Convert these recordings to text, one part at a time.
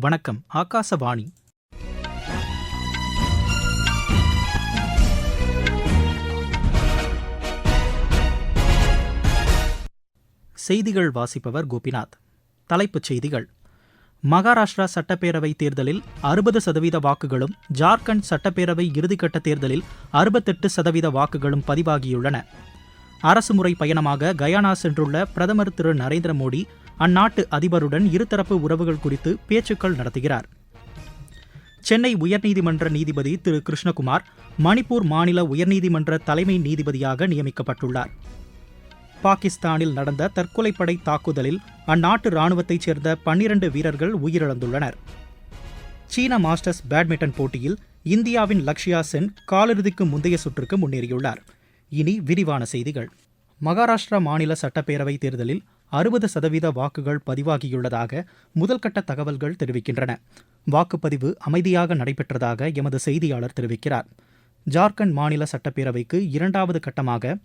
வணக்கம் ஆகாசவாணி. செய்திகள் வாசிப்பவர் கோபிநாத். தலைப்புச் செய்திகள். மகாராஷ்டிரா சட்டப்பேரவை தேர்தலில் அறுபது சதவீத வாக்குகளும் ஜார்க்கண்ட் சட்டப்பேரவை இறுதிக்கட்ட தேர்தலில் அறுபத்தெட்டு சதவீத வாக்குகளும் பதிவாகியுள்ளன. அரசுமுறை பயணமாக கயானா சென்றுள்ள பிரதமர் திரு நரேந்திர மோடி அந்நாட்டு அதிபருடன் இருதரப்பு உறவுகள் குறித்து பேச்சுக்கள் நடத்துகிறார். சென்னை உயர்நீதிமன்ற நீதிபதி திரு. கிருஷ்ணகுமார் மணிப்பூர் மாநில உயர்நீதிமன்ற தலைமை நீதிபதியாக நியமிக்கப்பட்டுள்ளார். பாகிஸ்தானில் நடந்த தற்கொலைப்படை தாக்குதலில் அந்நாட்டு ராணுவத்தைச் சேர்ந்த பன்னிரண்டு வீரர்கள் உயிரிழந்துள்ளனர். சீன மாஸ்டர்ஸ் பேட்மிண்டன் போட்டியில் இந்தியாவின் லக்ஷயா சென் காலிறுதிக்கு முந்தைய சுற்றுக்கு முன்னேறியுள்ளார். இனி விரிவான செய்திகள். மகாராஷ்டிரா மாநில சட்டப்பேரவை தேர்தலில் அறுபது சதவீத வாக்குகள் பதிவாகியுள்ளதாக முதல்கட்ட தகவல்கள் தெரிவிக்கின்றன. வாக்குப்பதிவு அமைதியாக நடைபெற்றதாக எமது செய்தியாளர் தெரிவிக்கிறார். ஜார்க்கண்ட் மாநில சட்டப்பேரவைக்கு இரண்டாவது கட்டமாக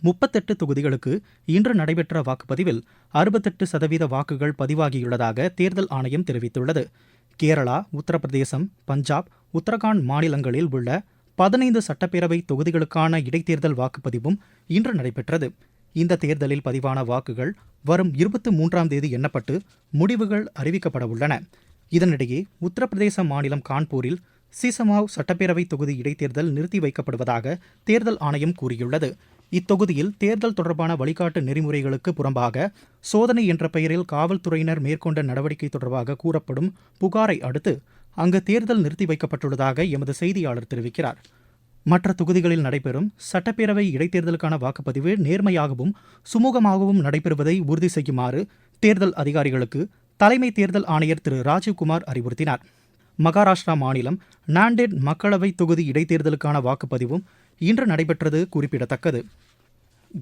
முப்பத்தெட்டு தொகுதிகளுக்கு இன்று நடைபெற்ற வாக்குப்பதிவில் அறுபத்தெட்டு சதவீத வாக்குகள் பதிவாகியுள்ளதாக தேர்தல் ஆணையம் தெரிவித்துள்ளது. கேரளா உத்தரப்பிரதேசம் பஞ்சாப் உத்தரகாண்ட் மாநிலங்களில் உள்ள பதினைந்து சட்டப்பேரவை தொகுதிகளுக்கான இடைத்தேர்தல் வாக்குப்பதிவும் இன்று நடைபெற்றது. இந்த தேர்தலில் பதிவான வாக்குகள் வரும் இருபத்தி மூன்றாம் தேதி எண்ணப்பட்டு முடிவுகள் அறிவிக்கப்பட உள்ளன. இதனிடையே உத்தரப்பிரதேச மாநிலம் கான்பூரில் சீசமாவ் சட்டப்பேரவை தொகுதி இடைத்தேர்தல் நிறுத்தி வைக்கப்படுவதாக தேர்தல் ஆணையம் கூறியுள்ளது. இத்தொகுதியில் தேர்தல் தொடர்பான வழிகாட்டு நெறிமுறைகளுக்கு புறம்பாக சோதனை என்ற பெயரில் காவல்துறையினர் மேற்கொண்ட நடவடிக்கை தொடர்பாக கூறப்படும் புகாரை அடுத்து அங்கு தேர்தல் நிறுத்தி வைக்கப்பட்டுள்ளதாக எமது செய்தியாளர் தெரிவிக்கிறார். மற்ற தொகுதிகளில் நடைபெறும் சட்டப்பேரவை இடைத்தேர்தலுக்கான வாக்குப்பதிவு நேர்மையாகவும் சுமூகமாகவும் நடைபெறுவதை உறுதி செய்யுமாறு தேர்தல் அதிகாரிகளுக்கு தலைமை தேர்தல் ஆணையர் திரு. ராஜீவ்குமார் அறிவுறுத்தினார். மகாராஷ்டிரா மாநிலம் நாண்டேட் மக்களவை தொகுதி இடைத்தேர்தலுக்கான வாக்குப்பதிவும் இன்று நடைபெற்றது குறிப்பிடத்தக்கது.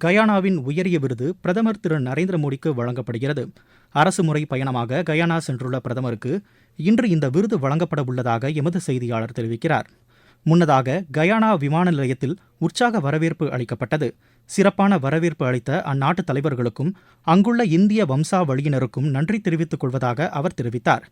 கயானாவின் உயரிய விருது பிரதமர் திரு. நரேந்திர மோடிக்கு வழங்கப்படுகிறது. அரசுமுறை பயணமாக கயானா சென்றுள்ள பிரதமருக்கு இன்று இந்த விருது வழங்கப்பட உள்ளதாக எமது செய்தியாளர் தெரிவிக்கிறார். முன்னதாக கயானா விமான நிலையத்தில் உற்சாக வரவேற்பு அளிக்கப்பட்டது. சிறப்பான வரவேற்பு அளித்த அந்நாட்டு தலைவர்களுக்கும் அங்குள்ள இந்திய வம்சாவளியினருக்கும் நன்றி தெரிவித்துக் கொள்வதாக அவர் தெரிவித்தார்.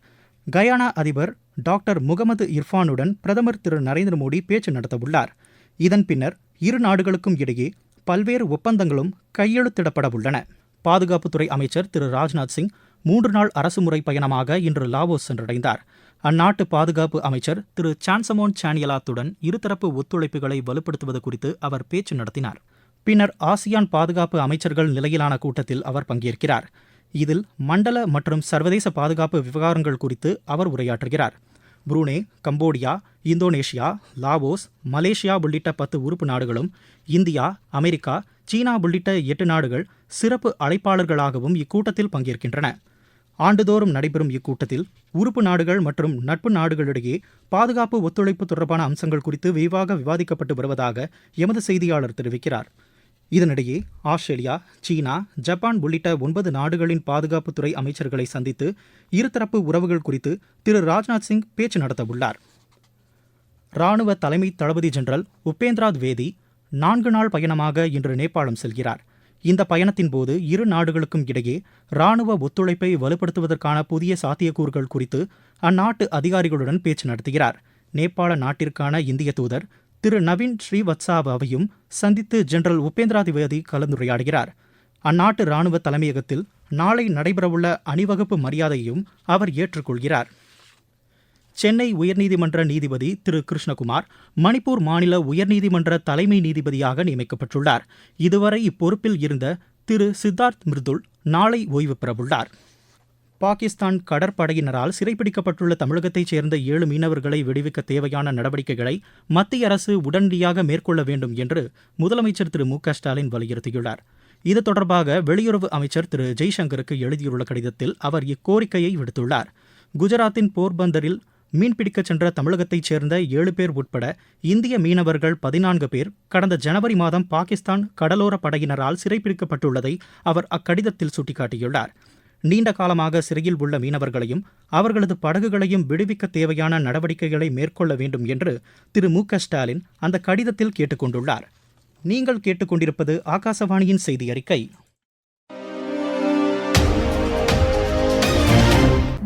கயானா அதிபர் டாக்டர் முகமது இர்ஃபானுடன் பிரதமர் திரு நரேந்திர மோடி பேச்சு நடத்தவுள்ளார். இதன் பின்னர் இரு நாடுகளுக்கும் இடையே பல்வேறு ஒப்பந்தங்களும் கையெழுத்திடப்பட உள்ளன. பாதுகாப்புத்துறை அமைச்சர் திரு ராஜ்நாத் சிங் மூன்று நாள் அரசுமுறை பயணமாக இன்று லாவோஸ் சென்றடைந்தார். அந்நாட்டு பாதுகாப்பு அமைச்சர் திரு சான்சமோன் சானியலாத்துடன் இருதரப்பு ஒத்துழைப்புகளை வலுப்படுத்துவது குறித்து அவர் பேச்சு நடத்தினார். பின்னர் ஆசியான் பாதுகாப்பு அமைச்சர்கள் நிலையிலான கூட்டத்தில் அவர் பங்கேற்கிறார். இதில் மண்டல மற்றும் சர்வதேச பாதுகாப்பு விவகாரங்கள் குறித்து அவர் உரையாற்றுகிறார். Brunei Cambodia Indonesia Laos Malaysia உள்ளிட்ட பத்து உறுப்பு நாடுகளும் இந்தியா அமெரிக்கா சீனா உள்ளிட்ட எட்டு நாடுகள் சிறப்பு அழைப்பாளர்களாகவும் இக்கூட்டத்தில் பங்கேற்கின்றன. ஆண்டுதோறும் நடைபெறும் இக்கூட்டத்தில் உறுப்பு நாடுகள் மற்றும் நட்பு நாடுகளிடையே பாதுகாப்பு ஒத்துழைப்பு தொடர்பான அம்சங்கள் குறித்து விரிவாக விவாதிக்கப்பட்டு வருவதாக எமது செய்தியாளர் தெரிவிக்கிறார். இதனிடையே ஆஸ்திரேலியா சீனா ஜப்பான் உள்ளிட்ட ஒன்பது நாடுகளின் பாதுகாப்புத்துறை அமைச்சர்களை சந்தித்து இருதரப்பு உறவுகள் குறித்து திரு ராஜ்நாத் சிங் பேச்சு நடத்தவுள்ளார். ராணுவ தலைமை தளபதி ஜெனரல் உபேந்திரா வேதி நான்கு நாள் பயணமாக இன்று நேபாளம் செல்கிறார். இந்த பயணத்தின் போது இரு நாடுகளுக்கும் இடையே ராணுவ ஒத்துழைப்பை வலுப்படுத்துவதற்கான புதிய சாத்தியக்கூறுகள் குறித்து அந்நாட்டு அதிகாரிகளுடன் பேச்சு நடத்துகிறார். நேபாள நாட்டிற்கான இந்திய தூதர் திரு நவீன் ஸ்ரீவத்சாவாவையும் சந்தித்து ஜெனரல் உபேந்திரா திவேதி கலந்துரையாடுகிறார். அந்நாட்டு ராணுவ தலைமையகத்தில் நாளை நடைபெறவுள்ள அணிவகுப்பு மரியாதையையும் அவர் ஏற்றுக்கொள்கிறார். சென்னை உயர்நீதிமன்ற நீதிபதி திரு. கிருஷ்ணகுமார் மணிப்பூர் மாநில உயர்நீதிமன்ற தலைமை நீதிபதியாக நியமிக்கப்பட்டுள்ளார். இதுவரை இப்பொறுப்பில் இருந்த திரு. சித்தார்த் மிர்துல் நாளை ஓய்வு பெறவுள்ளார். பாகிஸ்தான் கடற்படையினரால் சிறைப்பிடிக்கப்பட்டுள்ள தமிழகத்தைச் சேர்ந்த ஏழு மீனவர்களை விடுவிக்க தேவையான நடவடிக்கைகளை மத்திய அரசு உடனடியாக மேற்கொள்ள வேண்டும் என்று முதலமைச்சர் திரு. மு. க. ஸ்டாலின் வலியுறுத்தியுள்ளார். இது தொடர்பாக வெளியுறவு அமைச்சர் திரு. ஜெய்சங்கருக்கு எழுதியுள்ள கடிதத்தில் அவர் இக்கோரிக்கையை விடுத்துள்ளார். குஜராத்தின் போர்பந்தரில் மீன்பிடிக்கச் சென்ற தமிழகத்தைச் சேர்ந்த ஏழு பேர் உட்பட இந்திய மீனவர்கள் பதினான்கு பேர் கடந்த ஜனவரி மாதம் பாகிஸ்தான் கடலோர படையினரால் சிறைப்பிடிக்கப்பட்டுள்ளதை அவர் அக்கடிதத்தில் சுட்டிக்காட்டியுள்ளார். நீண்ட காலமாக சிறையில் உள்ள மீனவர்களையும் அவர்களது படகுகளையும் விடுவிக்க தேவையான நடவடிக்கைகளை மேற்கொள்ள வேண்டும் என்று திரு மு க ஸ்டாலின் அந்த கடிதத்தில் கேட்டுக்கொண்டுள்ளார். நீங்கள் கேட்டுக்கொண்டிருப்பது ஆகாசவாணியின் செய்தி அறிக்கை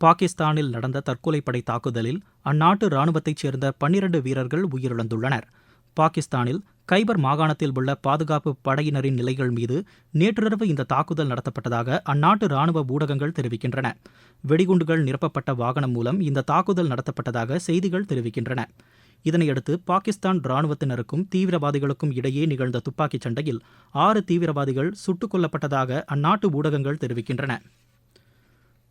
பாகிஸ்தானில் நடந்த தற்கொலைப்படை தாக்குதலில் அந்நாட்டு ராணுவத்தைச் சேர்ந்த பன்னிரண்டு வீரர்கள் உயிரிழந்துள்ளனர். பாகிஸ்தானில் கைபர் மாகாணத்தில் உள்ள பாதுகாப்பு படையினரின் நிலைகள் மீது நேற்றிரவு இந்த தாக்குதல் நடத்தப்பட்டதாக அந்நாட்டு ராணுவ ஊடகங்கள் தெரிவிக்கின்றன. வெடிகுண்டுகள் நிரப்பப்பட்ட வாகனம் மூலம் இந்த தாக்குதல் நடத்தப்பட்டதாக செய்திகள் தெரிவிக்கின்றன. இதனையடுத்து பாகிஸ்தான் ராணுவத்தினருக்கும் தீவிரவாதிகளுக்கும் இடையே நிகழ்ந்த துப்பாக்கிச் சண்டையில் ஆறு தீவிரவாதிகள் சுட்டுக் கொல்லப்பட்டதாக அந்நாட்டு ஊடகங்கள் தெரிவிக்கின்றன.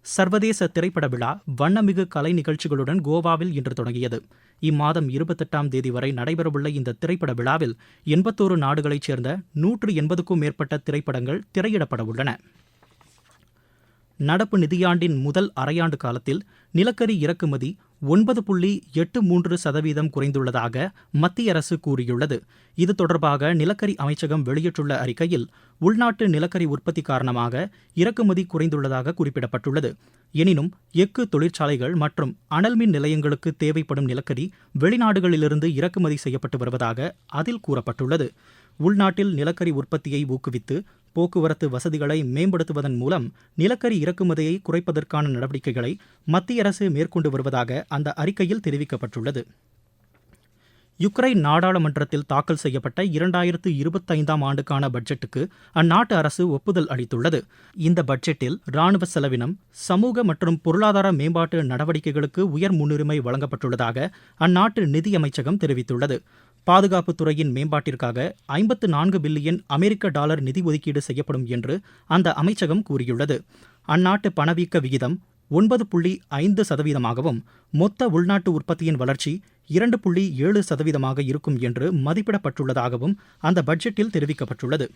சர்வதேச திரைப்பட விழா வண்ணமிகு கலை நிகழ்ச்சிகளுடன் கோவாவில் இன்று தொடங்கியது. இம்மாதம் இருபத்தெட்டாம் தேதி வரை நடைபெறவுள்ள இந்த திரைப்பட விழாவில் எண்பத்தோரு நாடுகளைச் சேர்ந்த நூற்று எண்பதுக்கும் மேற்பட்ட திரைப்படங்கள் திரையிடப்பட உள்ளன. நடப்பு நிதியாண்டின் முதல் அரையாண்டு காலத்தில் நிலக்கரி இறக்குமதி ஒன்பது புள்ளி எட்டு மூன்று சதவீதம் குறைந்துள்ளதாக மத்திய அரசு கூறியுள்ளது. இது தொடர்பாக நிலக்கரி அமைச்சகம் வெளியிட்டுள்ள அறிக்கையில் உள்நாட்டு நிலக்கரி உற்பத்தி காரணமாக இறக்குமதி குறைந்துள்ளதாக குறிப்பிடப்பட்டுள்ளது. எனினும் எஃகு தொழிற்சாலைகள் மற்றும் அனல்மின் நிலையங்களுக்கு தேவைப்படும் நிலக்கரி வெளிநாடுகளிலிருந்து இறக்குமதி செய்யப்பட்டு வருவதாக அதில் கூறப்பட்டுள்ளது. உள்நாட்டில் நிலக்கரி உற்பத்தியை ஊக்குவித்து போக்குவரத்து வசதிகளை மேம்படுத்துவதன் மூலம் நிலக்கரி இறக்குமதியை குறைப்பதற்கான நடவடிக்கைகளை மத்திய அரசு மேற்கொண்டு வருவதாக அந்த அறிக்கையில் தெரிவிக்கப்பட்டுள்ளது. யுக்ரைன் நாடாளுமன்றத்தில் தாக்கல் செய்யப்பட்ட இரண்டாயிரத்து இருபத்தைந்தாம் ஆண்டுக்கான பட்ஜெட்டுக்கு அந்நாட்டு அரசு ஒப்புதல் அளித்துள்ளது. இந்த பட்ஜெட்டில் ராணுவ செலவினம் சமூக மற்றும் பொருளாதார மேம்பாட்டு நடவடிக்கைகளுக்கு உயர் முன்னுரிமை வழங்கப்பட்டுள்ளதாக அந்நாட்டு நிதியமைச்சகம் தெரிவித்துள்ளது. பாதுகாப்புத்துறையின் மேம்பாட்டிற்காக ஐம்பத்து நான்கு பில்லியன் அமெரிக்க டாலர் நிதி ஒதுக்கீடு செய்யப்படும் என்று அந்த அமைச்சகம் கூறியுள்ளது. அந்நாட்டு பணவீக்க விகிதம் ஒன்பது புள்ளி ஐந்து சதவீதமாகவும் மொத்த உள்நாட்டு உற்பத்தியின் வளர்ச்சி இரண்டு புள்ளி ஏழு சதவீதமாக இருக்கும் என்று மதிப்பிடப்பட்டுள்ளதாகவும் அந்த பட்ஜெட்டில் தெரிவிக்கப்பட்டுள்ளது.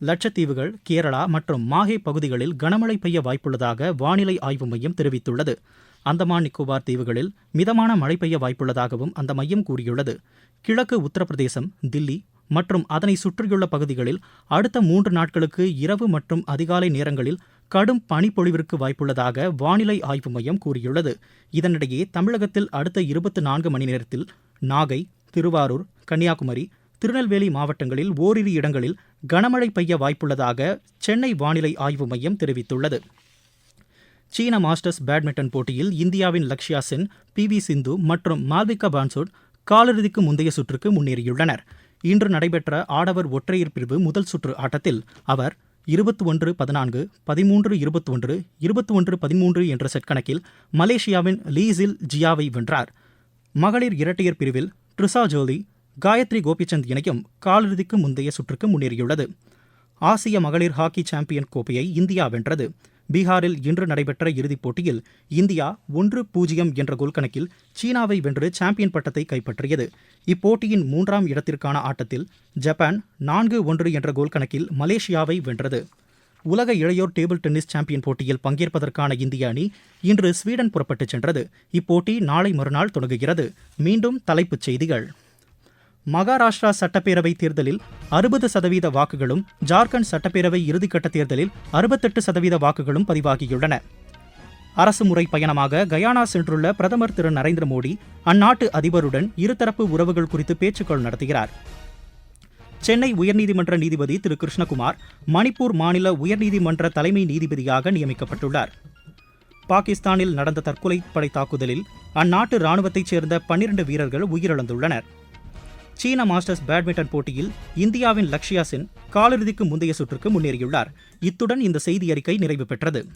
லட்சத்தீவுகள் கேரளா மற்றும் மாஹே பகுதிகளில் கனமழை பெய்ய வாய்ப்புள்ளதாக வானிலை ஆய்வு மையம் தெரிவித்துள்ளது. அந்தமான் நிக்கோபார் தீவுகளில் மிதமான மழை பெய்ய வாய்ப்புள்ளதாகவும் அந்த மையம் கூறியுள்ளது. கிழக்கு உத்தரப்பிரதேசம் தில்லி மற்றும் அதனை சுற்றியுள்ள பகுதிகளில் அடுத்த மூன்று நாட்களுக்கு இரவு மற்றும் அதிகாலை நேரங்களில் கடும் பனிப்பொழிவிற்கு வாய்ப்புள்ளதாக வானிலை ஆய்வு மையம் கூறியுள்ளது. இதனிடையே தமிழகத்தில் அடுத்த இருபத்தி நான்கு மணி நேரத்தில் நாகை திருவாரூர் கன்னியாகுமரி திருநெல்வேலி மாவட்டங்களில் ஓரிரு இடங்களில் கனமழை பெய்ய வாய்ப்புள்ளதாக சென்னை வானிலை ஆய்வு மையம் தெரிவித்துள்ளது. சீன மாஸ்டர்ஸ் பேட்மிண்டன் போட்டியில் இந்தியாவின் லக்ஷ்யா சென் பி வி சிந்து மற்றும் மால்விகா பான்சோட் காலிறுதிக்கு முந்தைய சுற்றுக்கு முன்னேறியுள்ளனர். இன்று நடைபெற்ற ஆடவர் ஒற்றையர் பிரிவு முதல் சுற்று ஆட்டத்தில் அவர் இருபத்தி ஒன்று பதினான்கு பதிமூன்று இருபத்தி ஒன்று இருபத்தி ஒன்று பதிமூன்று என்ற செட் கணக்கில் மலேசியாவின் லீசில் ஜியாவை வென்றார். மகளிர் இரட்டையர் பிரிவில் ட்ரிசா ஜோலி காயத்ரி கோபிச்சந்த் இணையும் காலிறுதிக்கு முந்தைய சுற்றுக்கு முன்னேறியுள்ளது. ஆசிய மகளிர் ஹாக்கி சாம்பியன் கோப்பையை இந்தியா வென்றது. பீகாரில் இன்று நடைபெற்ற இறுதிப் போட்டியில் இந்தியா ஒன்று பூஜ்ஜியம் என்ற கோல் கணக்கில் சீனாவை வென்று சாம்பியன் பட்டத்தை கைப்பற்றியது. இப்போட்டியின் மூன்றாம் இடத்திற்கான ஆட்டத்தில் ஜப்பான் நான்கு ஒன்று என்ற கோல் கணக்கில் மலேசியாவை வென்றது. உலக இளையோர் டேபிள் டென்னிஸ் சாம்பியன் போட்டியில் பங்கேற்பதற்கான இந்திய அணி இன்று ஸ்வீடன் புறப்பட்டுச் சென்றது. இப்போட்டி நாளை மறுநாள் தொடங்குகிறது. மீண்டும் தலைப்புச் செய்திகள். மகாராஷ்டிரா சட்டப்பேரவை தேர்தலில் அறுபது சதவீத வாக்குகளும் ஜார்க்கண்ட் சட்டப்பேரவை இறுதிக்கட்ட தேர்தலில் அறுபத்தெட்டு சதவீத வாக்குகளும் பதிவாகியுள்ளன. அரசு முறை பயணமாக கயானா சென்றுள்ள பிரதமர் திரு நரேந்திர மோடி அந்நாட்டு அதிபருடன் இருதரப்பு உறவுகள் குறித்து பேச்சுக்கள் நடத்துகிறார். சென்னை உயர்நீதிமன்ற நீதிபதி திரு கிருஷ்ணகுமார் மணிப்பூர் மாநில உயர்நீதிமன்ற தலைமை நீதிபதியாக நியமிக்கப்பட்டுள்ளார். பாகிஸ்தானில் நடந்த தற்கொலை படை தாக்குதலில் அந்நாட்டு ராணுவத்தைச் சேர்ந்த பன்னிரண்டு வீரர்கள் உயிரிழந்துள்ளனர். சீன மாஸ்டர்ஸ் பேட்மிண்டன் போட்டியில் இந்தியாவின் லக்ஷயா சென் காலிறுதிக்கு முந்தைய சுற்றுக்கு முன்னேறியுள்ளார். இத்துடன் இந்த செய்தி அறிக்கை நிறைவு பெற்றது.